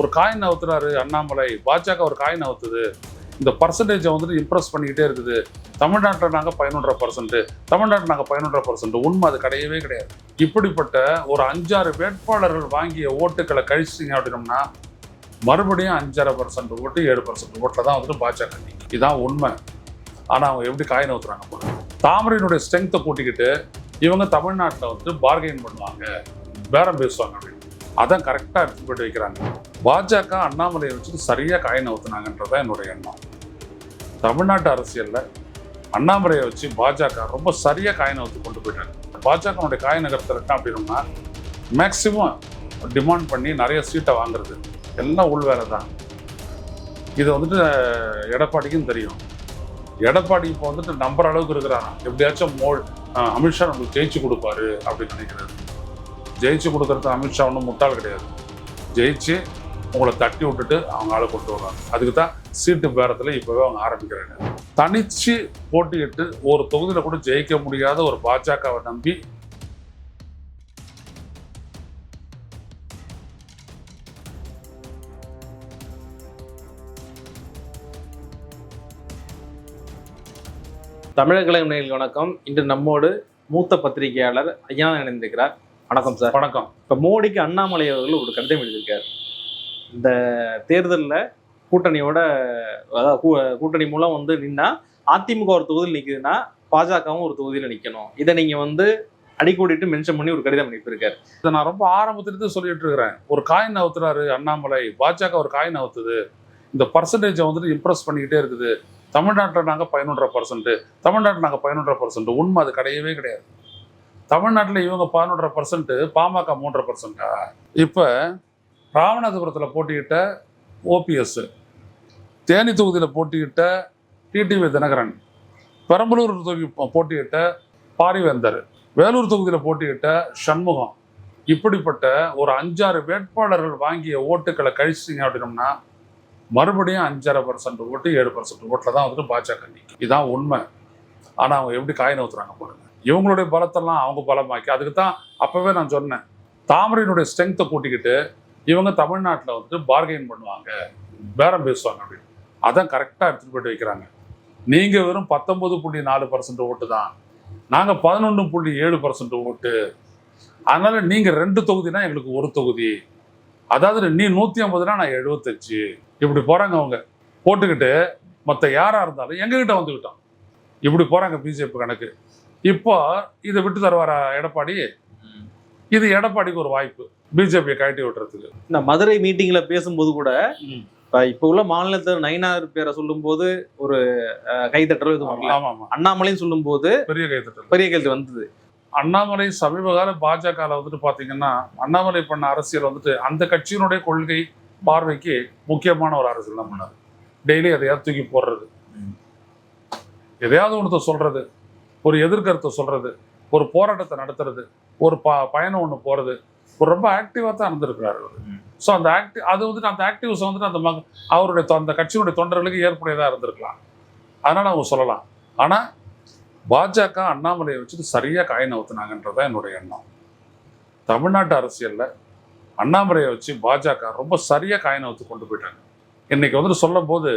ஒரு காயின் அவுத்துறாரு அண்ணாமலை. பாஜக ஒரு காயின் அவுத்துது இந்த பர்சன்டேஜை வந்துட்டு இம்ப்ரெஸ் பண்ணிக்கிட்டே இருக்குது. தமிழ்நாட்டில் நாங்கள் பதினொன்றரை பர்சன்ட் தமிழ்நாட்டில் நாங்கள் பதினொன்றரை பர்சன்ட் உண்மை அது கிடையவே கிடையாது. இப்படிப்பட்ட ஒரு அஞ்சாறு வேட்பாளர்கள் வாங்கிய ஓட்டுகளை கழிச்சிங்க அப்படின்னோம்னா மறுபடியும் அஞ்சரை பர்சன்ட் ஓட்டு ஏழு பர்சன்ட் ஓட்டில் தான் வந்துட்டு பாஜக நிக்கும். இதுதான் உண்மை. ஆனால் அவங்க எப்படி காயின் ஊத்துறாங்க போல தாமரையினுடைய ஸ்ட்ரென்த்தை கூட்டிக்கிட்டு இவங்க தமிழ்நாட்டில் வந்துட்டு பார்கெயின் பண்ணுவாங்க. பேரம் பேசுவாங்க அப்படின்னு. அதான் கரெக்டாக எடுத்து போயிட்டு வைக்கிறாங்க. பாஜக அண்ணாமலையை வச்சுட்டு சரியாக காயின் ஊத்துனாங்கன்றதான் என்னுடைய எண்ணம். தமிழ்நாட்டு அரசியலில் அண்ணாமலையை வச்சு பாஜக ரொம்ப சரியாக காயின் ஊத்து கொண்டு போயிட்டாங்க பாஜகனுடைய காய நகரத்தில் அப்படின்னா மேக்சிமம் டிமாண்ட் பண்ணி நிறைய சீட்டை வாங்குறது. எல்லாம் உள் வேலை தான். இது வந்துட்டு எடப்பாடிக்கும் தெரியும். எடப்பாடி இப்போ வந்துட்டு நம்புற அளவுக்கு இருக்கிறாராம். எப்படியாச்சும் மோ அமித்ஷா நம்மளுக்கு ஜெயிச்சு கொடுப்பாரு அப்படின்னு நினைக்கிறாரு. ஜெயிச்சு கொடுக்கறது அமித்ஷா ஒன்றும் முட்டாள் கிடையாது. ஜெயிச்சு உங்களை தட்டி விட்டுட்டு அவங்க ஆளை கொண்டு வர்றாங்க. அதுக்கு தான் சீட்டு பேரத்தில் இப்போவே அவங்க ஆரம்பிக்கிறாங்க. தனிச்சு போட்டியிட்டு ஒரு தொகுதியில் கூட ஜெயிக்க முடியாத ஒரு பாஜகவை நம்பி தமிழக கலைஞர்கள் வணக்கம். இன்று நம்மோடு மூத்த பத்திரிகையாளர் ஐயா இணைந்திருக்கிறார். வணக்கம் சார். வணக்கம். இப்போ மோடிக்கு அண்ணாமலை அவர்கள் ஒரு கடிதம் எழுதியிருக்கார். இந்த தேர்தலில் கூட்டணியோட அதாவது கூ- கூட்டணி மூலம் வந்து நின்னா அதிமுக ஒரு தொகுதியில் நிற்குதுன்னா பாஜகவும் ஒரு தொகுதியில் நிற்கணும் இதை நீங்கள் வந்து அடிக்கோடிட்டு மென்ஷன் பண்ணி ஒரு கடிதம் அனுப்பியிருக்காரு. இதை நான் ரொம்ப ஆரம்பத்திலிருந்து சொல்லிட்டு இருக்கிறேன் ஒரு காயின் அவுத்துறாரு அண்ணாமலை. பாஜக ஒரு காயின் அவுத்துது இந்த பர்சன்டேஜை வந்துட்டு இம்ப்ரெஸ் பண்ணிக்கிட்டே இருக்குது. தமிழ்நாட்டில் நாங்கள் பதினொன்றரை பர்சன்ட் தமிழ்நாட்டில் நாங்கள் பதினொன்றரை பர்சன்ட் உண்மை அது கிடையவே கிடையாது. தமிழ்நாட்டில் இவங்க பதினொன்றரை பர்சன்ட் பாமக மூன்றரை பர்சன்டா இப்போ ராமநாதபுரத்தில் போட்டியிட்ட ஓபிஎஸ் தேனி தொகுதியில் போட்டியிட்ட டிடிவி தினகரன் பெரம்பலூர் தொகுதி போட்டியிட்ட பாரிவேந்தர் வேலூர் தொகுதியில் போட்டியிட்ட சண்முகம். இப்படிப்பட்ட ஒரு அஞ்சாறு வேட்பாளர்கள் வாங்கிய ஓட்டுக்களை கழிச்சிங்க அப்படின்னோம்னா மறுபடியும் அஞ்சரை பர்சன்ட் ஓட்டு ஏழு பர்சன்ட் ஓட்டில் தான் வந்துட்டு பாஜக நிற்கும் இதுதான் உண்மை. ஆனால் அவங்க எப்படி காயின் ஊத்துறாங்க பாருங்க. இவங்களுடைய பலத்தெல்லாம் அவங்க பலமாக்கி அதுக்கு தான் அப்போவே நான் சொன்னேன் தாமரையினுடைய ஸ்ட்ரென்த்தை கூட்டிக்கிட்டு இவங்க தமிழ்நாட்டில் வந்துட்டு பார்கெயின் பண்ணுவாங்க. பேரம் பேசுவாங்க அப்படின்னு அதான் கரெக்டாக எடுத்துகிட்டு போயிட்டு வைக்கிறாங்க. நீங்கள் வெறும் பத்தொன்பது புள்ளி நாலு பர்சன்ட் ஓட்டு தான். நாங்கள் பதினொன்று புள்ளி ஏழு பர்சன்ட் ஓட்டு. அதனால நீங்கள் ரெண்டு தொகுதினா எங்களுக்கு ஒரு தொகுதி. அதாவது நீ நூற்றி ஐம்பதுனா நான் எழுபத்தஞ்சு இப்படி போகிறாங்க அவங்க. போட்டுக்கிட்டு மற்ற யாராக இருந்தாலும் எங்ககிட்ட வந்துக்கிட்டோம் இப்படி போகிறாங்க பிஜேபி கணக்கு. இப்போ இதை விட்டு தருவாரா எடப்பாடி? இது எடப்பாடிக்கு ஒரு வாய்ப்பு. பிஜேபியை கழட்டி விட்டுறதுக்கு இந்த மதுரை மீட்டிங்கில் பேசும்போது கூட இப்போ உள்ள மாநிலத்தில் நயினார் பேரை சொல்லும்போது ஒரு வரல. ஆமாம் ஆமாம் அண்ணாமலையும் சொல்லும்போது பெரிய கைத்தட்டல் பெரிய கைது வந்தது. அண்ணாமலை சமீப கால பாஜகவில் வந்துட்டு பார்த்தீங்கன்னா அண்ணாமலை பண்ண அரசியல் வந்துட்டு அந்த கட்சியினுடைய கொள்கை பார்வைக்கு முக்கியமான ஒரு அரசியல் தான் பண்ணாரு. டெய்லி எதையாவது தூக்கி போடுறது. எதையாவது ஒன்றத்தை சொல்றது. ஒரு எதிர்கருத்தை சொல்றது. ஒரு போராட்டத்தை நடத்துறது. ஒரு ப பயணம் ஒன்று போறது. ஒரு ரொம்ப ஆக்டிவாக தான் இருந்திருக்கிறாரு ஸோ அந்த ஆக்டிவ் அது வந்துட்டு அந்த ஆக்டிவ்ஸ் வந்துட்டு அந்த மக அவருடைய அந்த கட்சியினுடைய தொண்டர்களுக்கு ஏற்புடையதாக இருந்திருக்கலாம். அதனால அவங்க சொல்லலாம். ஆனால் பாஜக அண்ணாமலையை வச்சுட்டு சரியாக காயின் ஊத்துனாங்கன்றதான் என்னுடைய எண்ணம். தமிழ்நாட்டு அரசியலில் அண்ணாமலையை வச்சு பாஜக ரொம்ப சரியாக காயின் ஊத்து கொண்டு போயிட்டாங்க. இன்னைக்கு வந்துட்டு சொல்லும் போது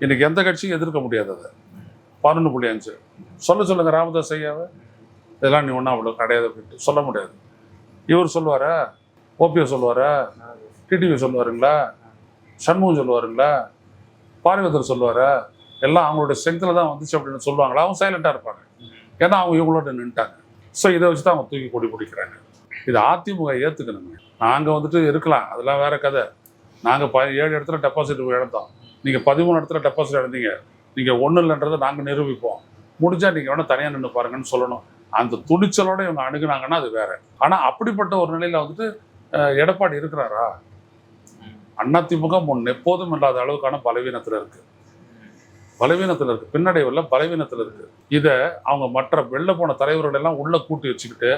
இன்னைக்கு எந்த கட்சியும் எதிர்க்க முடியாது அதை. பன்னெண்டு புள்ளி அஞ்சு. சொல்ல சொல்லுங்க ராமதாஸ் ஐயாவை. இதெல்லாம் நீ ஒன்றும் அவ்வளோ கிடையாது அப்படின்ட்டு. சொல்ல முடியாது. இவர் சொல்லுவாரா? ஓபிஓ சொல்லுவாரா? டிடிவி சொல்லுவாருங்களா? சண்முகம் சொல்லுவாருங்களா? பாரிவதர் சொல்லுவாரா? எல்லாம் அவங்களோட ஸ்ட்ரென்த்தில் தான் வந்துச்சு அப்படின்னு சொல்லுவாங்களா? அவங்க சைலண்டாக இருப்பாங்க. ஏன்னா அவங்க இவங்களோட நின்ட்டாங்க ஸோ இதை வச்சு தான் அவங்க தூக்கி கொடி பிடிக்கிறாங்க. இது அதிமுக ஏற்றுக்கணுங்க நாங்கள் வந்துட்டு இருக்கலாம். அதெல்லாம் வேற கதை. நாங்கள் ப ஏழு இடத்துல டெபாசிட் இழந்தோம். நீங்கள் பதிமூணு இடத்துல டெபாசிட் இழந்தீங்க. நீங்கள் ஒன்றும் இல்லைன்றதை நாங்கள் நிரூபிப்போம். முடிஞ்சால் நீங்கள் வேணால் தனியாக நின்று பாருங்கன்னு சொல்லணும். அந்த துணிச்சலோட இவங்க அணுகுனாங்கன்னா அது வேற. ஆனால் அப்படிப்பட்ட ஒரு நிலையில் வந்துட்டு எடப்பாடி இருக்கிறாரா? அதிமுக முன் எப்போதும் இல்லாத அளவுக்கான பலவீனத்தில் இருக்கு. பலவீனத்தில் இருக்கு. பின்னடைவில் பலவீனத்தில் இருக்கு. இதை அவங்க மற்ற வெளில போன தலைவர்கள் எல்லாம் உள்ள கூட்டி வச்சுக்கிட்டு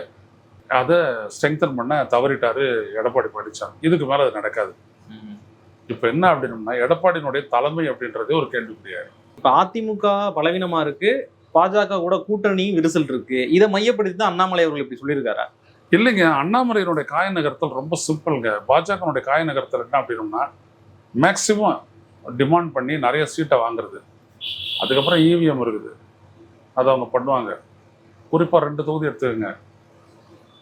அதை ஸ்ட்ரெங்தன் பண்ண தவறிட்டாரு எடப்பாடி பழனிசாமி இதுக்கு மேலே அது நடக்காது. இப்போ என்ன அப்படின்னம்னா எடப்பாடியினுடைய தலைமை அப்படின்றதே ஒரு கேள்விக்குறியாரு இப்போ அதிமுக பலவீனமா இருக்கு. பாஜக கூட கூட்டணி விரிசல் இருக்கு. இதை மையப்படுத்தி தான் அண்ணாமலை அவர்கள் இப்படி சொல்லியிருக்காரா? இல்லைங்க. அண்ணாமலையினுடைய காய நகர்த்தல் ரொம்ப சிம்பிள்ங்க. பாஜகனுடைய காய நகர்த்தல் என்ன அப்படின்னா மேக்சிமம் டிமாண்ட் பண்ணி நிறைய சீட்டை வாங்குறது. அதுக்கப்புறம் இவிஎம் இருக்குது. அதை அவங்க பண்ணுவாங்க. குறிப்பாக ரெண்டு தொகுதி எடுத்துக்கோங்க.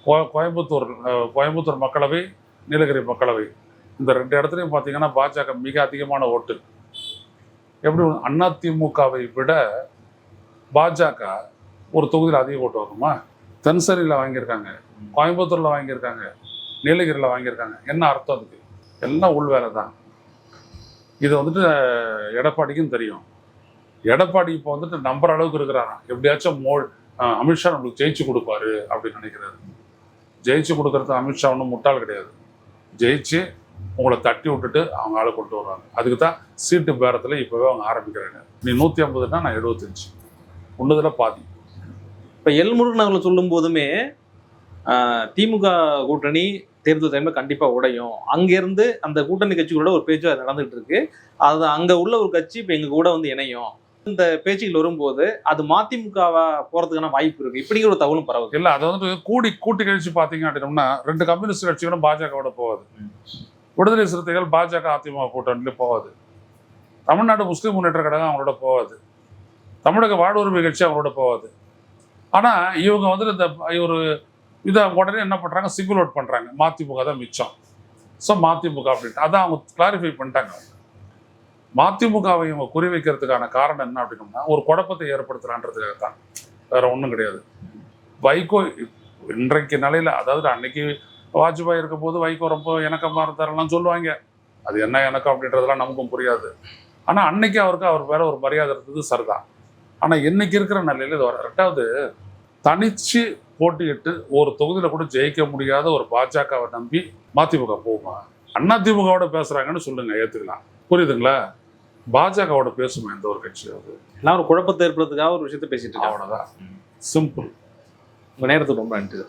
கோ- கோயம்புத்தூர் கோயம்புத்தூர் மக்களவை நீலகிரி மக்களவை. இந்த ரெண்டு இடத்துலையும் பார்த்தீங்கன்னா பாஜக மிக அதிகமான ஓட்டு. எப்படி அதிமுகவை விட பாஜக ஒரு தொகுதியில் அதிக ஓட்டு வருமா தென்சரியில் வாங்கியிருக்காங்க. கோயம்புத்தூரில் வாங்கியிருக்காங்க. நீலகிரியில் வாங்கியிருக்காங்க. என்ன அர்த்தம் அதுக்கு? எல்லாம் உள் வேலை தான். இது வந்துட்டு எடப்பாடிக்கும் தெரியும். எடப்பாடி இப்போ வந்துட்டு நம்புற அளவுக்கு இருக்கிறாராம். எப்படியாச்சும் மோ அமித்ஷா நம்மளுக்கு ஜெயிச்சு கொடுப்பாரு அப்படின்னு நினைக்கிறாரு. ஜெயிச்சு கொடுக்கறது அமித்ஷா ஒன்றும் முட்டாள் கிடையாது. ஜெயிச்சு உங்களை தட்டி விட்டுட்டு அவங்க ஆளை கொண்டு வருவாங்க. அதுக்கு தான் சீட்டு பேரத்தில் இப்போவே அவங்க ஆரம்பிக்கிறாங்க. நீ நூற்றி ஐம்பதுனா நான் எழுபத்தஞ்சு ஒன்றுதில் பாதி. இப்ப எல் முருகன் அவர்கள் சொல்லும் போதுமே திமுக கூட்டணி தேர்தல் டைம்ல கண்டிப்பா உடையும். அங்கிருந்து அந்த கூட்டணி கட்சிகளோட ஒரு பேச்சுவார்த்தை நடந்துட்டு இருக்கு. அது அங்க உள்ள ஒரு கட்சி இப்ப எங்க கூட வந்து இணையும். இந்த பேச்சுகள் வரும்போது அது மதிமுகவா போறதுக்கான வாய்ப்பு இருக்கு. இப்படிங்கிற ஒரு தகவலும் பரவுது. இல்லை அதை வந்துட்டு கூடி கூட்டி கழிச்சு பார்த்தீங்க அப்படின்னோம்னா ரெண்டு கம்யூனிஸ்ட் கட்சிகளும் பாஜகவோட போகாது. விடுதலை சிறுத்தைகள் பாஜக அதிமுக கூட்டணியில போகாது. தமிழ்நாடு முஸ்லீம் முன்னேற்ற கழகம் அவங்களோட போகாது. தமிழக வாழ்வுரிமை கட்சி அவரோட போகாது. ஆனால் இவங்க வந்துட்டு இந்த ஒரு இதை உடனே என்ன பண்ணுறாங்க சிங்கிள் அவுட் பண்ணுறாங்க மதிமுக தான் மிச்சம். ஸோ மதிமுக அப்படின்ட்டு. அதான் அவங்க கிளாரிஃபை பண்ணிட்டாங்க. மதிமுகவை இவங்க குறி வைக்கிறதுக்கான காரணம் என்ன அப்படின்னோம்னா ஒரு குழப்பத்தை ஏற்படுத்துறான்றதுக்காக தான் வேற ஒன்றும் கிடையாது. வைகோ இன்றைக்கு நிலையில் அதாவது அன்னைக்கு வாஜ்பாய் இருக்கும்போது வைகோ ரொம்ப இணக்கமாக இருந்தாரெல்லாம் சொல்லுவாங்க. அது என்ன இணக்கம் அப்படின்றதெல்லாம் நமக்கும் புரியாது. ஆனால் அன்னைக்கு அவருக்கு அவர் மேலே ஒரு மரியாதை இருந்தது சரிதான். ஆனால் இன்னைக்கு இருக்கிற நிலையில இது வர ரெண்டாவது தனிச்சு போட்டியிட்டு ஒரு தொகுதியில கூட ஜெயிக்க முடியாத ஒரு பாஜகவை நம்பி மதிமுக போகுமா? அண்ணா திமுகவோட பேசுறாங்கன்னு சொல்லுங்க ஏத்துக்கலாம். புரியுதுங்களா? பாஜகவோட பேசுமா எந்த ஒரு கட்சியாவது எல்லாம் ஒரு குழப்பத்தை ஏற்படுறதுக்காக ஒரு விஷயத்த பேசிட்டு இருக்காங்க அவ்வளோதான் சிம்பிள் நேரத்துக்கு ரொம்ப நன்றி.